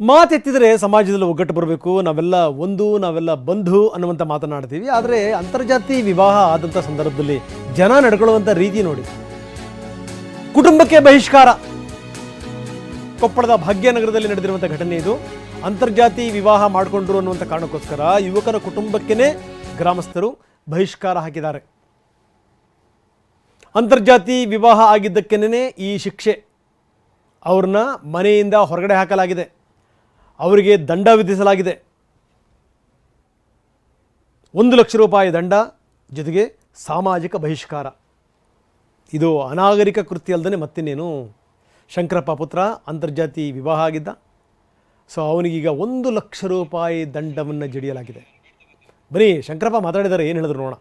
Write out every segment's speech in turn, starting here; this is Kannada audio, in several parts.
ಮಾತೆತ್ತಿದರೆ ಸಮಾಜದಲ್ಲಿ ಒಗ್ಗಟ್ಟು ಬರಬೇಕು, ನಾವೆಲ್ಲ ಒಂದು, ನಾವೆಲ್ಲ ಬಂಧು ಅನ್ನುವಂಥ ಮಾತನಾಡ್ತೀವಿ. ಆದರೆ ಅಂತರ್ಜಾತಿ ವಿವಾಹ ಆದಂಥ ಸಂದರ್ಭದಲ್ಲಿ ಜನ ನಡ್ಕೊಳ್ಳುವಂಥ ರೀತಿ ನೋಡಿ. ಕುಟುಂಬಕ್ಕೆ ಬಹಿಷ್ಕಾರ. ಕೊಪ್ಪಳದ ಭಾಗ್ಯನಗರದಲ್ಲಿ ನಡೆದಿರುವಂಥ ಘಟನೆ ಇದು. ಅಂತರ್ಜಾತಿ ವಿವಾಹ ಮಾಡಿಕೊಂಡ್ರು ಅನ್ನುವಂಥ ಕಾರಣಕ್ಕೋಸ್ಕರ ಯುವಕರ ಕುಟುಂಬಕ್ಕೇ ಗ್ರಾಮಸ್ಥರು ಬಹಿಷ್ಕಾರ ಹಾಕಿದ್ದಾರೆ. ಅಂತರ್ಜಾತಿ ವಿವಾಹ ಆಗಿದ್ದಕ್ಕೇನೆ ಈ ಶಿಕ್ಷೆ ಅವ್ರನ್ನ ಮನೆಯಿಂದ ಹೊರಗಡೆ ಹಾಕಲಾಗಿದೆ. ಅವರಿಗೆ ದಂಡ ವಿಧಿಸಲಾಗಿದೆ. ಒಂದು ಲಕ್ಷ ರೂಪಾಯಿ ದಂಡ ಜೊತೆಗೆ ಸಾಮಾಜಿಕ ಬಹಿಷ್ಕಾರ. ಇದು ಅನಾಗರಿಕ ಕೃತ್ಯ ಅಲ್ಲದೆ ಮತ್ತಿನ್ನೇನು? ಶಂಕರಪ್ಪ ಪುತ್ರ ಅಂತರ್ಜಾತಿ ವಿವಾಹ ಆಗಿದ್ದ. ಸೊ ಅವನಿಗೀಗ ಒಂದು ಲಕ್ಷ ರೂಪಾಯಿ ದಂಡವನ್ನು ಜಡಿಯಲಾಗಿದೆ. ಬರೀ ಶಂಕರಪ್ಪ ಮಾತಾಡಿದ್ದಾರೆ ಏನು ಹೇಳಿದ್ರು ನೋಡೋಣ.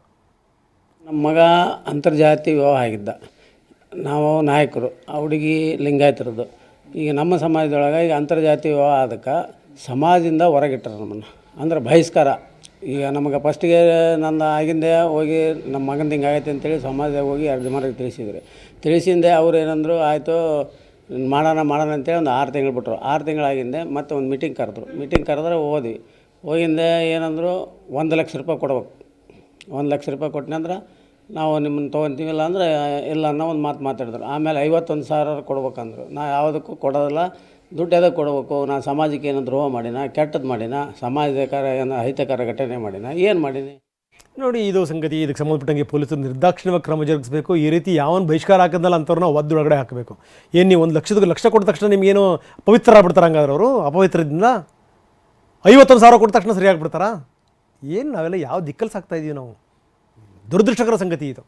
ನಮ್ಮ ಮಗ ಅಂತರ್ಜಾತಿ ವಿವಾಹ ಆಗಿದ್ದ. ನಾವು ನಾಯಕರು, ಆ ಹುಡುಗಿ ಲಿಂಗಾಯತರದ್ದು. ಈಗ ನಮ್ಮ ಸಮಾಜದೊಳಗೆ ಈಗ ಅಂತರ್ಜಾತಿ ವಿವಾಹ ಅದಕ್ಕೆ ಸಮಾಜದಿಂದ ಹೊರಗಿಟ್ಟರು ನಮ್ಮನ್ನು. ಅಂದ್ರೆ ಬಹಿಷ್ಕಾರ. ಈಗ ನಮಗೆ ಫಸ್ಟಿಗೆ ನನ್ನ ಆಗಿಂದೆ ಹೋಗಿ ನಮ್ಮ ಮಗನ ಹಿಂಗೆ ಆಗೈತೆ ಅಂತೇಳಿ ಸಮಾಜದಾಗ ಹೋಗಿ ಎರಡು ಜನರಿಗೆ ತಿಳಿಸಿದ್ರು. ತಿಳಿಸಿಂದೆ ಅವ್ರು ಏನಂದ್ರು, ಆಯಿತು, ಮಾಡೋಣ ಮಾಡೋಣ ಅಂತೇಳಿ ಒಂದು ಆರು ತಿಂಗಳು ಬಿಟ್ಟರು ಆರು ತಿಂಗಳಾಗಿಂದೆ ಮತ್ತೆ ಒಂದು ಮೀಟಿಂಗ್ ಕರೆದ್ರು. ಮೀಟಿಂಗ್ ಕರೆದ್ರೆ ಹೋದ್ವಿ. ಹೋಗಿಂದೆ ಏನಂದ್ರು, ಒಂದು ಲಕ್ಷ ರೂಪಾಯಿ ಕೊಡ್ಬೇಕು. ಒಂದು ಲಕ್ಷ ರೂಪಾಯಿ ಕೊಟ್ಟನಂದ್ರೆ ನಾವು ನಿಮ್ಮನ್ನು ತೊಗೊತೀವಿ ಇಲ್ಲ ಅಂದ್ರೆ, ಇಲ್ಲ ಅನ್ನೋ ಒಂದು ಮಾತು ಮಾತಾಡಿದ್ರು. ಆಮೇಲೆ ಐವತ್ತೊಂದು ಸಾವಿರ ಕೊಡ್ಬೇಕಂದ್ರು. ನಾ ಯಾವುದಕ್ಕೂ ಕೊಡೋದಿಲ್ಲ. ದುಡ್ಡು ಎದಕ್ಕೆ ಕೊಡಬೇಕು? ನಾನು ಸಮಾಜಕ್ಕೆ ಏನೋ ದ್ರೋಹ ಮಾಡಿನ? ಕೆಟ್ಟದ್ದು ಮಾಡಿನ? ಸಮಾಜಕರ ಏನೋ ಅಹಿತಕರ ಘಟನೆ ಮಾಡಿನ? ಏನು ಮಾಡೀನಿ? ನೋಡಿ, ಇದು ಸಂಗತಿ. ಇದಕ್ಕೆ ಸಂಬಂಧಪಟ್ಟಂಗೆ ಪೊಲೀಸರು ನಿರ್ದಾಕ್ಷಿಣ್ಯವಾಗಿ ಕ್ರಮ ಜರುಗಿಸಬೇಕು. ಈ ರೀತಿ ಯಾವನ್ ಬಹಿಷ್ಕಾರ ಹಾಕಿದ್ನಲ್ಲ ಅಂಥವ್ರನ್ನ ಒದ್ದು ಒಳಗಡೆ ಹಾಕಬೇಕು. ಏನು ನೀವು ಒಂದು ಲಕ್ಷದ ಲಕ್ಷ ಕೊಟ್ಟ ತಕ್ಷಣ ನಿಮಗೇನು ಪವಿತ್ರ ಆಗ್ಬಿಡ್ತಾರೆ ಹಂಗಾದ್ರೆ ಅವರು? ಅಪವಿತ್ರದಿಂದ ಐವತ್ತೊಂದು ಸಾವಿರ ಕೊಟ್ಟ ತಕ್ಷಣ ಸರಿ ಆಗ್ಬಿಡ್ತಾರಾ ಏನು ನಾವೆಲ್ಲ ಯಾವ ದಿಕ್ಕಲ್ಲಿ ಸಾಕ್ತಾ ಇದೀವಿ ನಾವು? ದುರದೃಷ್ಟಕರ ಸಂಗತಿ ಇದು